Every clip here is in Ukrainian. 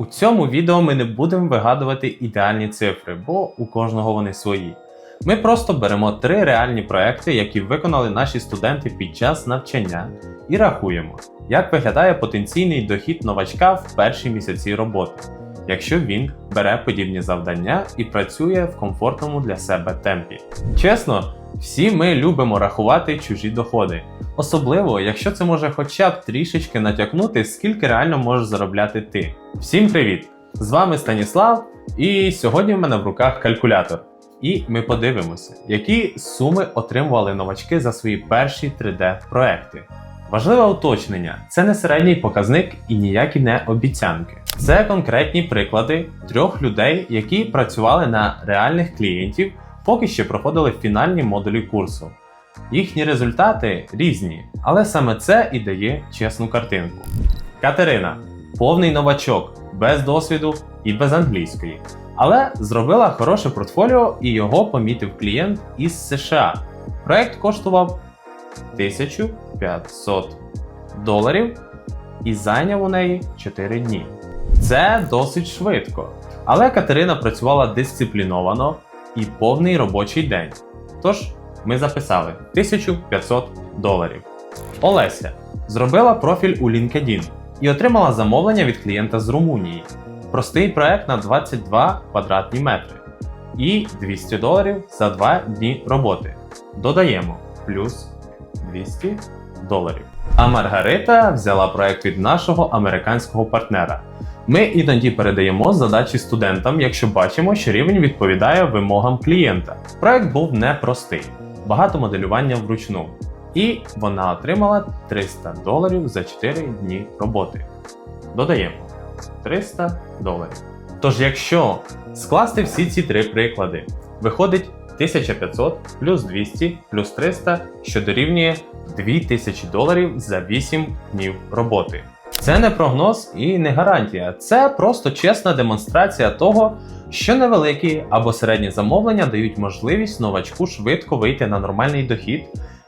У цьому відео ми не будемо вигадувати ідеальні цифри, бо у кожного вони свої. Ми просто беремо три реальні проекти, які виконали наші студенти під час навчання, і рахуємо, як виглядає потенційний дохід новачка в перші місяці роботи, якщо він бере подібні завдання і працює в комфортному для себе темпі. Чесно, всі ми любимо рахувати чужі доходи, особливо якщо це може хоча б трішечки натякнути, скільки реально можеш заробляти ти. Всім привіт! З вами Станіслав, і сьогодні в мене в руках калькулятор. І ми подивимося, які суми отримували новачки за свої перші 3D-проекти. Важливе уточнення: це не середній показник і ніякі не обіцянки. Це конкретні приклади трьох людей, які працювали на реальних клієнтів, поки ще проходили фінальні модулі курсу. Їхні результати різні, але саме це і дає чесну картинку. Катерина повний новачок, без досвіду і без англійської. Але зробила хороше портфоліо і його помітив клієнт із США. Проект коштував 1500 доларів і зайняв у неї 4 дні. Це досить швидко. Але Катерина працювала дисципліновано і повний робочий день. Тож ми записали 1500 доларів. Олеся зробила профіль у LinkedIn і отримала замовлення від клієнта з Румунії. Простий проект на 22 квадратні метри і 200 доларів за 2 дні роботи. Додаємо плюс 200 доларів. А Маргарита взяла проект від нашого американського партнера. Ми іноді передаємо задачі студентам, якщо бачимо, що рівень відповідає вимогам клієнта. Проект був непростий, багато моделювання вручну. І вона отримала 300 доларів за 4 дні роботи. Додаємо 300 доларів. Тож, якщо скласти всі ці три приклади, виходить 1500 плюс 200 плюс 300, що дорівнює 2000 доларів за 8 днів роботи. Це не прогноз і не гарантія, це просто чесна демонстрація того, що невеликі або середні замовлення дають можливість новачку швидко вийти на нормальний дохід,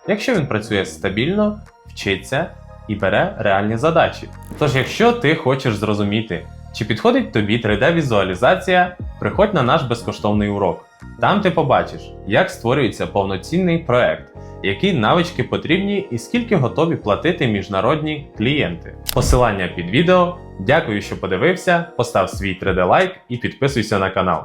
якщо він працює стабільно, вчиться і бере реальні задачі. Тож, якщо ти хочеш зрозуміти, чи підходить тобі 3D-візуалізація, приходь на наш безкоштовний урок. Там ти побачиш, як створюється повноцінний проект, які навички потрібні і скільки готові платити міжнародні клієнти. Посилання під відео. Дякую, що подивився. Постав свій 3D лайк і підписуйся на канал.